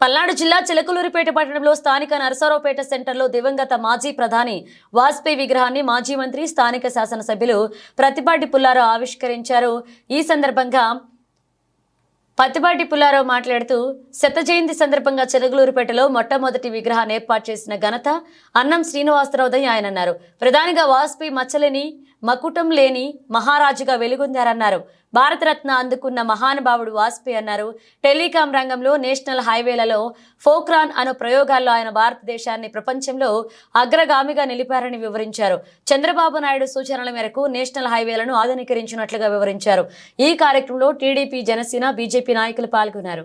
పల్నాడు జిల్లా చిలకలూరిపేట పట్టణంలో స్థానిక నరసరావుపేట సెంటర్లో దివంగత మాజీ ప్రధాని వాజ్పేయి విగ్రహాన్ని మాజీ మంత్రి స్థానిక శాసనసభ్యులు ప్రతిపాటి పుల్లారావు ఆవిష్కరించారు. ఈ సందర్భంగా పత్తిపాటి పుల్లారావు మాట్లాడుతూ శత జయంతి సందర్భంగా చెలుగులూరుపేటలో మొట్టమొదటి విగ్రహాన్ని ఏర్పాటు చేసిన ఘనత అన్నం శ్రీనివాసరావుదని ఆయన అన్నారు. ప్రధానిగా వాజ్పేయి మచ్చలేని మకుటం లేని మహారాజుగా వెలుగొందారన్నారు. భారతరత్న అందుకున్న మహానుభావుడు వాజ్పేయి అన్నారు. టెలికాం రంగంలో నేషనల్ హైవేలలో ఫోక్రాన్ అను ప్రయోగాల్లో ఆయన భారతదేశాన్ని ప్రపంచంలో అగ్రగామిగా నిలిపారని వివరించారు. చంద్రబాబు నాయుడు సూచనల మేరకు నేషనల్ హైవేలను ఆధునీకరించినట్లుగా వివరించారు. ఈ కార్యక్రమంలో టీడీపీ జనసేన బీజేపీ నాయకులు పాల్గొన్నారు.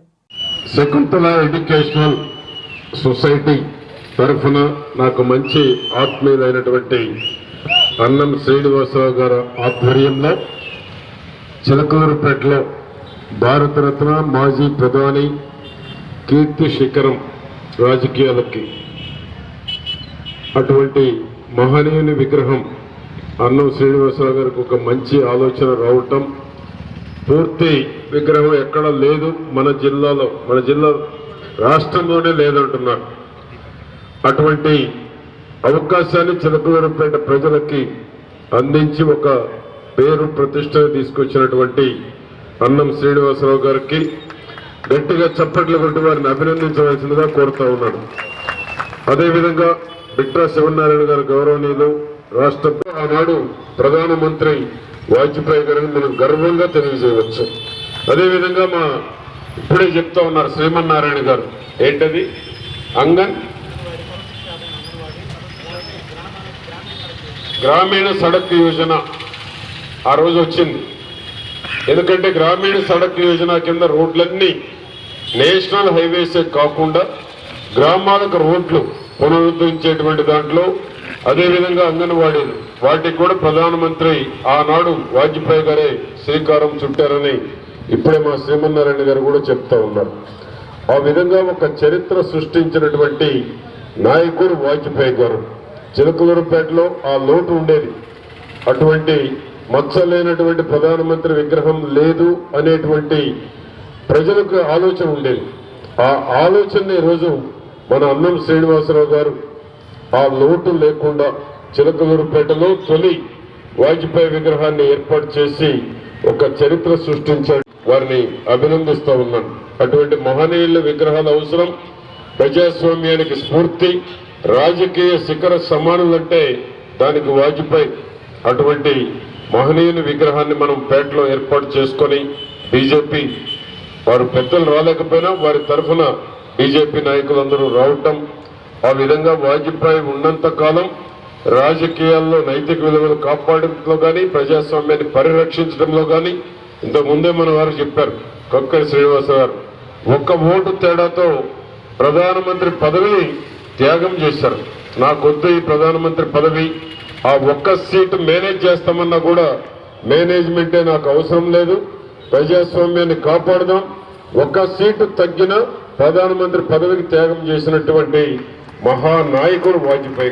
శకుంతల ఎడ్యుకేషనల్ సొసైటీ తరఫున నాకు మంచి ఆత్మీయులైనటువంటి అన్నం శ్రీనివాసరావు గారి ఆధ్వర్యంలో చిలకలూరుపేటలో భారతరత్న మాజీ ప్రధాని కీర్తి శిఖరం రాజకీయాలకి. అటువంటి మహనీయుని విగ్రహం అన్నం శ్రీనివాసరావు గారికి ఒక మంచి ఆలోచన రావటం. పూర్తి విగ్రహం ఎక్కడ లేదు మన జిల్లాలో మన జిల్లా రాష్ట్రంలోనే లేదంటున్నారు. అటువంటి అవకాశాన్ని చిలకలూరుపేట ప్రజలకి అందించి ఒక పేరు ప్రతిష్ట తీసుకొచ్చినటువంటి అన్నం శ్రీనివాసరావు గారికి గట్టిగా చప్పట్లు కొట్టి వారిని అభినందించవలసిందిగా కోరుతా ఉన్నాను. అదేవిధంగా బిట్రా శివనారాయణ గారు గౌరవనీయులు రాష్ట్ర ఆనాడు ప్రధానమంత్రి వాజ్పేయి గారిని మనం గర్వంగా తెలియజేయవచ్చు. అదేవిధంగా మా ఇప్పుడే చెప్తా ఉన్నారు శ్రీమన్నారాయణ గారు. ఏంటది? అంగన్? గ్రామీణ సడక్ యోజన. ఆ రోజు వచ్చింది. ఎందుకంటే గ్రామీణ సడక్ యోజన కింద రోడ్లన్నీ నేషనల్ హైవేసే కాకుండా గ్రామాలకు రోడ్లు పునరుద్ధరించేటువంటి దాంట్లో అదేవిధంగా అంగన్వాడీలు వాటికి కూడా ప్రధానమంత్రి ఆనాడు వాజ్పేయి గారే శ్రీకారం చుట్టారని ఇప్పుడే మా శ్రీమన్నారాయణ గారు కూడా చెప్తా ఉన్నారు. ఆ విధంగా ఒక చరిత్ర సృష్టించినటువంటి నాయకుడు వాజ్పేయి గారు. చిలకలూరుపేటలో ఆ లోటు ఉండేది. అటువంటి మచ్చలేనటువంటి ప్రధానమంత్రి విగ్రహం లేదు అనేటువంటి ప్రజలకు ఆలోచన ఉండేది. ఆ ఆలోచన ఈరోజు మన అన్నం శ్రీనివాసరావు గారు ఆ లోటు లేకుండా చిలకలూరుపేటలో తొలి వాజ్పేయి విగ్రహాన్ని ఏర్పాటు చేసి ఒక చరిత్ర సృష్టించాడు. వారిని అభినందిస్తూ ఉన్నాను. అటువంటి మహనీయుల విగ్రహాల అవసరం. ప్రజాస్వామ్యానికి స్ఫూర్తి. రాజకీయ శిఖర సమానులంటే దానికి వాజ్పేయి అటువంటి మహనీయుని విగ్రహాన్ని మనం పేటలో ఏర్పాటు చేసుకొని బీజేపీ వారు పెద్దలు రాలేకపోయినా వారి తరఫున బీజేపీ నాయకులందరూ రావటం ఆ విధంగా వాజ్పేయి ఉన్నంత కాలం రాజకీయాల్లో నైతిక విలువలు కాపాడటంలో కానీ ప్రజాస్వామ్యాన్ని పరిరక్షించడంలో కానీ ఇంతకు ముందే మన వారు చెప్పారు కొక్కరి శ్రీనివాస గారు ఒక్క ఓటు తేడాతో ప్రధానమంత్రి పదవిని త్యాగం చేశారు. నాకొద్దు ఈ ప్రధానమంత్రి పదవి. ఆ ఒక్క సీటు మేనేజ్ చేస్తామన్నా కూడా మేనేజ్మెంటే నాకు అవసరం లేదు. ప్రజాస్వామ్యాన్ని కాపాడదాం. ఒక్క సీటు తగ్గిన ప్రధానమంత్రి పదవికి త్యాగం చేసినటువంటి మహానాయకుడు వాజ్పేయి గారు.